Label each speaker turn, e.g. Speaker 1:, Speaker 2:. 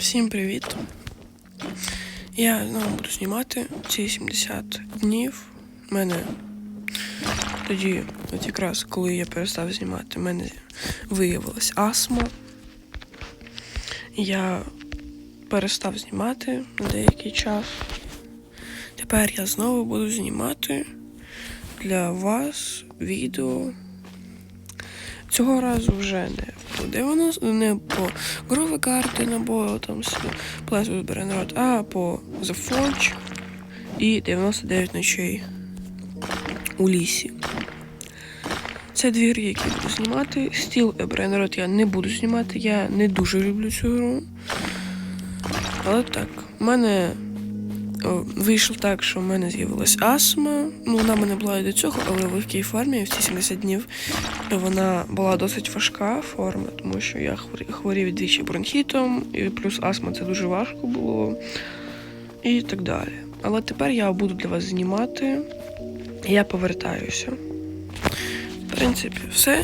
Speaker 1: Всім привіт! Я знову буду знімати ці 70 днів. У мене тоді, от якраз коли я перестав знімати, в мене виявилась астма. Я перестав знімати на деякий час. Тепер я знову буду знімати для вас відео. Цього разу вже не по 90, не по Грове Гарден або там Плезу Беренрод, а по The Forge і 99 ночей у лісі. Це дві гри, які буду знімати. Стіл Бренрод я не буду знімати, я не дуже люблю цю гру. Але так, в мене вийшло так, що в мене з'явилась астма. Ну, вона мене була і до цього, але в легкій формі в ці 70 днів вона була досить важка форма, тому що я хворі- хворів двічі бронхітом, і плюс астма це дуже важко було. І так далі. Але тепер я буду для вас знімати. Я повертаюся. В принципі, все.